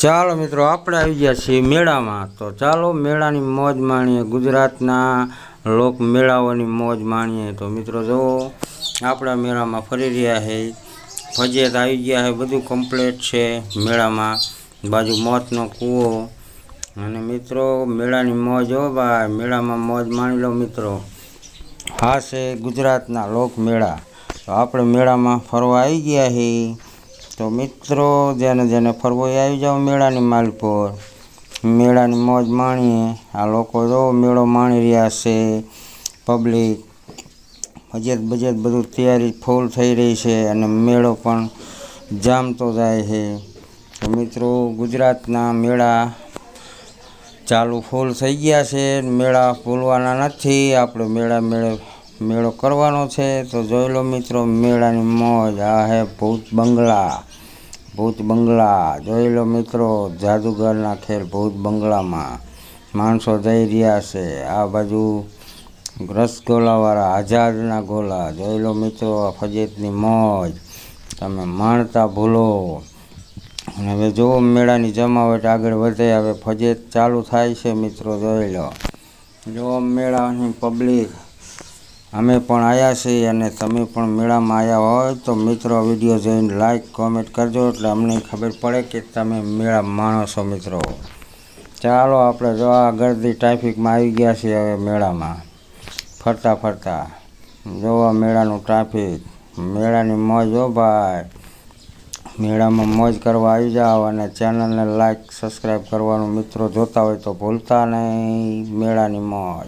ચાલો મિત્રો, આપણે આવી ગયા છીએ મેળામાં. તો ચાલો મેળાની મોજ માણીએ, ગુજરાતના લોક મેળાઓની મોજ માણીએ. તો મિત્રો જુઓ આપણા મેળામાં ફરી રહ્યા છે ફજિયાત આવી ગયા છે બધું કમ્પ્લીટ છે મેળામાં. બાજુ મોતનો કૂવો. અને મિત્રો, મેળાની મોજ હો ભાઈ, મેળામાં મોજ માણી લો મિત્રો. હા છે ગુજરાતના લોક મેળા તો આપણે મેળામાં ફરવા આવી ગયા છીએ તો મિત્રો, જેને જેને ફરવો એ આવી જાઓ મેળાની માલ પર. મેળાની મોજ માણીએ. આ લોકો જો મેળો માણી રહ્યા છે પબ્લિક બજેટ બજેટ બધું તૈયારી ફૂલ થઈ રહી છે અને મેળો પણ જામતો જાય છે. તો મિત્રો, ગુજરાતના મેળા ચાલુ ફૂલ થઈ ગયા છે. મેળા ફૂલવાના નથી. આપણે મેળા મેળો મેળો કરવાનો છે, તો જોઈ લો મિત્રો, મેળાની મોજ. આ હે ભૂત બંગલા ભૂત બંગલા. જોઈ લો મિત્રો, જાદુગરના ખેલ ભૂત બંગલામાં માણસો જઈ રહ્યા છે. આ બાજુ રસગોલાવાળા આઝાદના ગોલા. જોઈ લો મિત્રો, આ ફજેતની મોજ. તમે માણતા ભૂલો. અને હવે જુઓ, મેળાની જમાવટ આગળ વધે. હવે ફજેત ચાલુ થાય છે મિત્રો, જોઈ લો. જુઓ, મેળાની પબ્લિક અમે પણ આવ્યા છીએ અને તમે પણ મેળામાં આવ્યા હોય તો મિત્રો વીડિયો જોઈને લાઈક કોમેન્ટ કરજો એટલે અમને ખબર પડે કે તમે મેળા માણસો મિત્રો. ચાલો આપણે જો આ ગરદી ટ્રાફિકમાં આવી ગયા છીએ હવે મેળામાં. ફરતા ફરતા. જોવા મેળાનું ટ્રાફિક મેળાની મોજ હો ભાઈ. મેળામાં મોજ કરવા આવી જાઓ અને ચેનલને લાઈક સબસ્ક્રાઈબ કરવાનું મિત્રો જોતા હોય તો ભૂલતા નહીં. મેળાની મોજ.